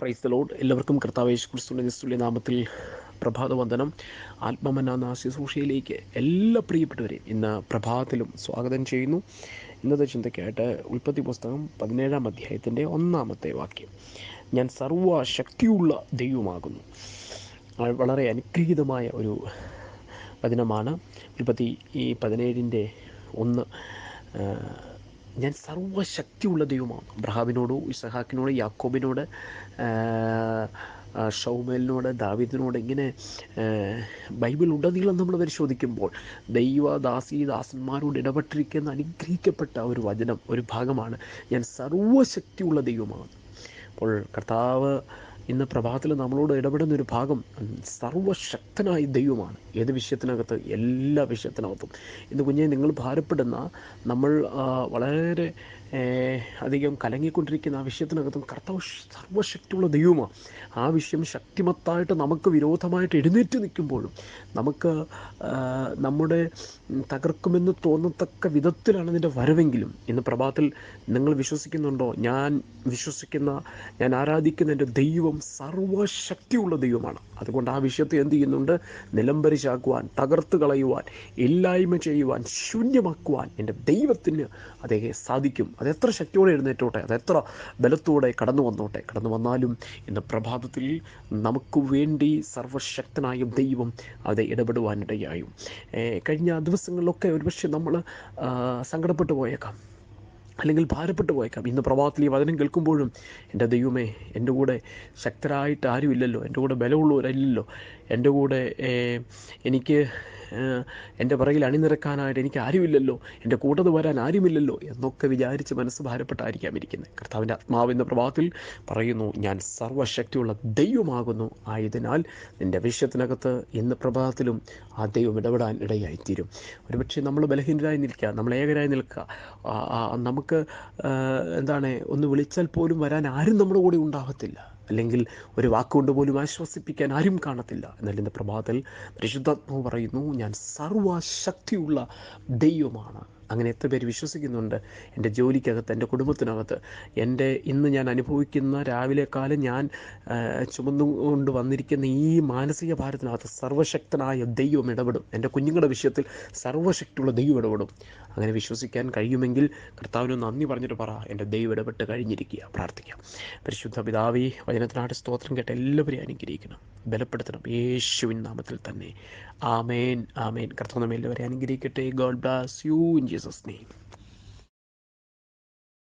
Price load എല്ലാവർക്കും കർത്താവേശ് ക്രിസ്തുവിന്റെ നിസ്തുല്യ നാമത്തിൽ പ്രഭാത വന്ദനം ആത്മമന ശുശ്രൂഷയിലേക്ക് എല്ലാ പ്രിയപ്പെട്ടവരെയും ഇന്ന് പ്രഭാതത്തിലും സ്വാഗതം ചെയ്യുന്നു. ഇന്നത്തെ ചിന്തയ്ക്കായിട്ട് ഉൽപ്പത്തി പുസ്തകം പതിനേഴാം അധ്യായത്തിന്റെ ഒന്നാമത്തെ വാക്യം. ഞാൻ സർവശക്തിയുള്ള ദൈവമാകുന്നു. വളരെ അനുഗ്രഹീതമായ ഒരു വചനമാണ്. ഉൽപ്പത്തി ഈ പതിനേഴിന്റെ ഒന്ന് ഞാൻ സർവശക്തിയുള്ള ദൈവമാണ്. അബ്രഹാമിനോട് ഇസഹാക്കിനോട് യാക്കോബിനോട് ഷൗമേലിനോട് ദാവിദിനോട് ഇങ്ങനെ ബൈബിൾ ഉടനീളം നമ്മൾ പരിശോധിക്കുമ്പോൾ ദൈവദാസി ദാസന്മാരോട് ഇടപെട്ടിരിക്കുന്ന അനുഗ്രഹിക്കപ്പെട്ട ഒരു വചനം ഒരു ഭാഗമാണ് ഞാൻ സർവശക്തിയുള്ള ദൈവമാണ്. അപ്പോൾ കർത്താവ് ഇന്ന് പ്രഭാതത്തിൽ നമ്മളോട് ഇടപെടുന്ന ഒരു ഭാഗം സർവശക്തനായ ദൈവമാണ്. ഏത് വിഷയത്തിനകത്ത്? എല്ലാ വിഷയത്തിനകത്തും. ഇന്ന് കുഞ്ഞെ നിങ്ങൾ ഭാരപ്പെടുന്ന നമ്മൾ വളരെ അധികം കലങ്ങിക്കൊണ്ടിരിക്കുന്ന ആ വിഷയത്തിനകത്തും കർത്താവ് സർവശക്തിയുള്ള ദൈവമാണ്. ആ വിഷയം ശക്തിമത്തായിട്ട് നമുക്ക് വിരോധമായിട്ട് എഴുന്നേറ്റ് നിൽക്കുമ്പോഴും നമുക്ക് നമ്മുടെ തകർക്കുമെന്ന് തോന്നത്തക്ക വിധത്തിലാണ് അതിന്റെ വരവെങ്കിലും. ഇന്ന് പ്രഭാതത്തിൽ നിങ്ങൾ വിശ്വസിക്കുന്നുണ്ടോ? ഞാൻ വിശ്വസിക്കുന്ന ഞാൻ ആരാധിക്കുന്ന എന്റെ ദൈവം സർവശക്തിയുള്ള ദൈവമാണ്. അതുകൊണ്ട് ആ വിഷയത്തെ എന്ത് ചെയ്യുന്നുണ്ട്? നിലംപരിശാക്കുവാൻ തകർത്ത് കളയുവാൻ ഇല്ലായ്മ ചെയ്യുവാൻ ശൂന്യമാക്കുവാൻ എന്റെ ദൈവത്തിന് അതേ സാധിക്കും. അത് എത്ര ശക്തിയോടെ എഴുന്നേറ്റോട്ടെ? അതെത്ര ബലത്തോടെ കടന്നു വന്നോട്ടെ? കടന്നു വന്നാലും ഇന്ന് പ്രഭാതത്തിൽ നമുക്ക് വേണ്ടി സർവശക്തനായ ദൈവം അത് ഇടപെടുവാനിടയായും. കഴിഞ്ഞ ദിവസങ്ങളിലൊക്കെ ഒരുപക്ഷെ നമ്മൾ സങ്കടപ്പെട്ടു പോയേക്കാം. അല്ലെങ്കിൽ ഭാരപ്പെട്ടു പോയേക്കാം. ഇന്ന് പ്രഭാതത്തിൽ ഈ വചനം കേൾക്കുമ്പോഴും എന്റെ ദൈവമേ എന്റെ കൂടെ ശക്തരായിട്ട് ആരുമില്ലല്ലോ. എന്റെ കൂടെ ബലമുള്ളവരല്ലല്ലോ. എന്റെ കൂടെ എനിക്ക് എന്റെ പുറകിൽ അണിനിരക്കാനായിട്ട് എനിക്ക് ആരുമില്ലല്ലോ. എന്റെ കൂട്ടത് വരാൻ ആരുമില്ലല്ലോ എന്നൊക്കെ വിചാരിച്ച് മനസ്സ് ഭാരപ്പെട്ടായിരിക്കാം ഇരിക്കുന്നത്. കർത്താവിന്റെ ആത്മാവ് എന്ന പ്രഭാതത്തിൽ പറയുന്നു ഞാൻ സർവശക്തിയുള്ള ദൈവമാകുന്നു. ആയതിനാൽ നിന്റെ വിഷയത്തിനകത്ത് ഇന്ന് പ്രഭാതത്തിലും ആ ദൈവം ഇടപെടാൻ ഇടയായിത്തീരും. ഒരുപക്ഷെ നമ്മൾ ബലഹീനരായി നിൽക്കുക നമ്മൾ ഏകരായി നിൽക്കുക. നമുക്ക് എന്താണ് ഒന്ന് വിളിച്ചാൽ പോലും വരാൻ ആരും നമ്മുടെ കൂടെ ഉണ്ടാകത്തില്ല. അല്ലെങ്കിൽ ഒരു വാക്കുകൊണ്ട് പോലും ആശ്വസിപ്പിക്കാൻ ആരും കാണത്തില്ല. എന്നാൽ ഇന്ന് പ്രഭാതത്തിൽ പരിശുദ്ധാത്മാവ് പറയുന്നു ഞാൻ സർവശക്തിയുള്ള ദൈവമാണ്. അങ്ങനെ എത്ര പേര് വിശ്വസിക്കുന്നുണ്ട്? എന്റെ ജോലിക്കകത്ത് എന്റെ കുടുംബത്തിനകത്ത്. എന്റെ ഇന്ന് ഞാൻ അനുഭവിക്കുന്ന രാവിലെക്കാലം ഞാൻ ചുമന്നുകൊണ്ട് വന്നിരിക്കുന്ന ഈ മാനസിക ഭാരത്തിനകത്ത് സർവശക്തനായ ദൈവം ഇടപെടും. എന്റെ കുഞ്ഞുങ്ങളുടെ വിഷയത്തിൽ സർവശക്തിയുള്ള ദൈവം ഇടപെടും. അങ്ങനെ വിശ്വസിക്കാൻ കഴിയുമെങ്കിൽ കർത്താവിന് നന്ദി പറഞ്ഞിട്ട് പറ. എന്റെ ദൈവം ഇടപെട്ട് കഴിഞ്ഞിരിക്കുക. പ്രാർത്ഥിക്കാം. പരിശുദ്ധ പിതാവി വചനത്തിനാട്ട് സ്തോത്രം കേട്ട് എല്ലാവരെയും അനുഗ്രഹിക്കണം. ബലപ്പെടുത്തണം. യേശുവിൻ നാമത്തിൽ തന്നെ. ആമേൻ. ആമേൻ. കർത്താവ് നമ്മെ എല്ലാവരെയും അനുഗ്രഹിക്കട്ടെ. God bless you in Jesus' name.